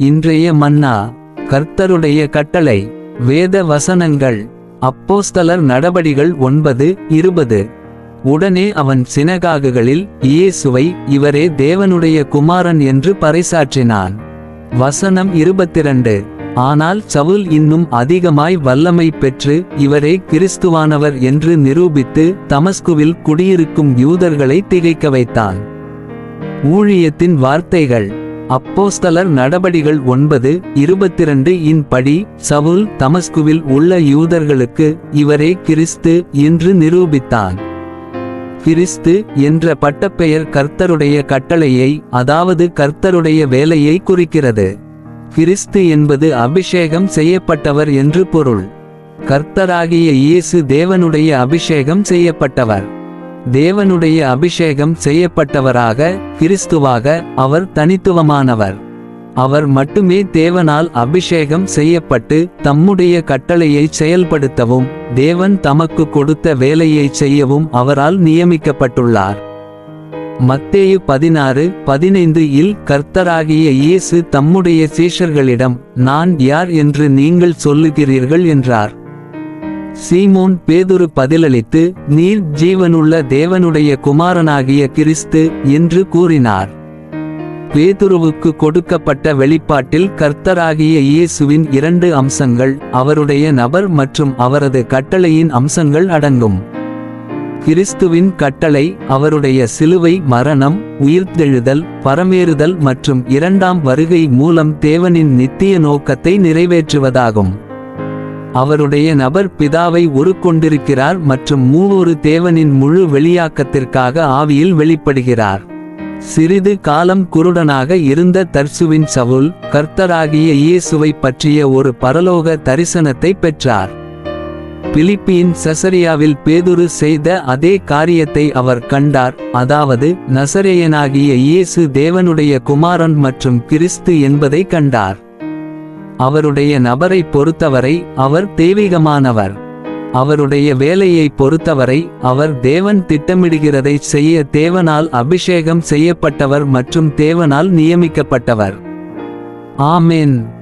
இன்றைய மன்னா கர்த்தருடைய கட்டளை வேத வசனங்கள் அப்போஸ்தலர் நடபடிகள் ஒன்பது இருபது. உடனே அவன் சினகாகுகளில் இயேசுவை இவரே தேவனுடைய குமாரன் என்று பறைசாற்றினான். வசனம் இருபத்திரண்டு. ஆனால் சவுல் இன்னும் அதிகமாய் வல்லமை பெற்று இவரே கிறிஸ்துவானவர் என்று நிரூபித்து தமஸ்குவில் குடியிருக்கும் யூதர்களை திகைக்க வைத்தான். ஊழியத்தின் வார்த்தைகள். அப்போஸ்தலர் நடபடிகள் ஒன்பது இருபத்திரண்டு இன் படி சவுல் தமஸ்குவில் உள்ள யூதர்களுக்கு இவரே கிறிஸ்து என்று நிரூபித்தான் கிறிஸ்து என்ற பட்டப்பெயர் கர்த்தருடைய கட்டளையை அதாவது கர்த்தருடைய வேலையை குறிக்கிறது. கிறிஸ்து என்பது அபிஷேகம் செய்யப்பட்டவர் என்று பொருள். கர்த்தராகிய இயேசு தேவனுடைய அபிஷேகம் செய்யப்பட்டவர். தேவனுடைய அபிஷேகம் செய்யப்பட்டவராக கிறிஸ்துவாக அவர் தனித்துவமானவர். அவர் மட்டுமே தேவனால் அபிஷேகம் செய்யப்பட்டு தம்முடைய கட்டளையை செயல்படுத்தவும் தேவன் தமக்கு கொடுத்த வேலையை செய்யவும் அவரால் நியமிக்கப்பட்டுள்ளார். மத்தேயு பதினாறு பதினைந்து இல் கர்த்தராகிய இயேசு தம்முடைய சீஷர்களிடம் நான் யார் என்று நீங்கள் சொல்லுகிறீர்கள்? என்றார். சீமோன் பேதுரு பதிலளித்து நீர் ஜீவனுள்ள தேவனுடைய குமாரனாகிய கிறிஸ்து என்று கூறினார். பேதுருவுக்கு கொடுக்கப்பட்ட வெளிப்பாட்டில் கர்த்தராகிய இயேசுவின் இரண்டு அம்சங்கள் அவருடைய நபர் மற்றும் அவரது கட்டளையின் அம்சங்கள் அடங்கும். கிறிஸ்துவின் கட்டளை அவருடைய சிலுவை மரணம் உயிர்த்தெழுதல் பரமேறுதல் மற்றும் இரண்டாம் வருகை மூலம் தேவனின் நித்திய நோக்கத்தை நிறைவேற்றுவதாகும். அவருடைய நபர் பிதாவை உருக்கொண்டிருக்கிறார் மற்றும் மூவொரு தேவனின் முழு வெளியாக்கத்திற்காக ஆவியில் வெளிப்படுகிறார். சிறிது காலம் குருடனாக இருந்த தர்சுவின் சவுல் கர்த்தராகிய இயேசுவை பற்றிய ஒரு பரலோக தரிசனத்தை பெற்றார். பிலிப்பியின் சசரியாவில் பேதுரு செய்த அதே காரியத்தை அவர் கண்டார் அதாவது நசரேயனாகிய இயேசு தேவனுடைய குமாரன் மற்றும் கிறிஸ்து என்பதை கண்டார். அவருடைய நபரை பொறுத்தவரை அவர் தெய்வீகமானவர். அவருடைய வேலையை பொறுத்தவரை அவர் தேவன் திட்டமிடுகிறதை செய்ய தேவனால் அபிஷேகம் செய்யப்பட்டவர் மற்றும் தேவனால் நியமிக்கப்பட்டவர். ஆமேன்.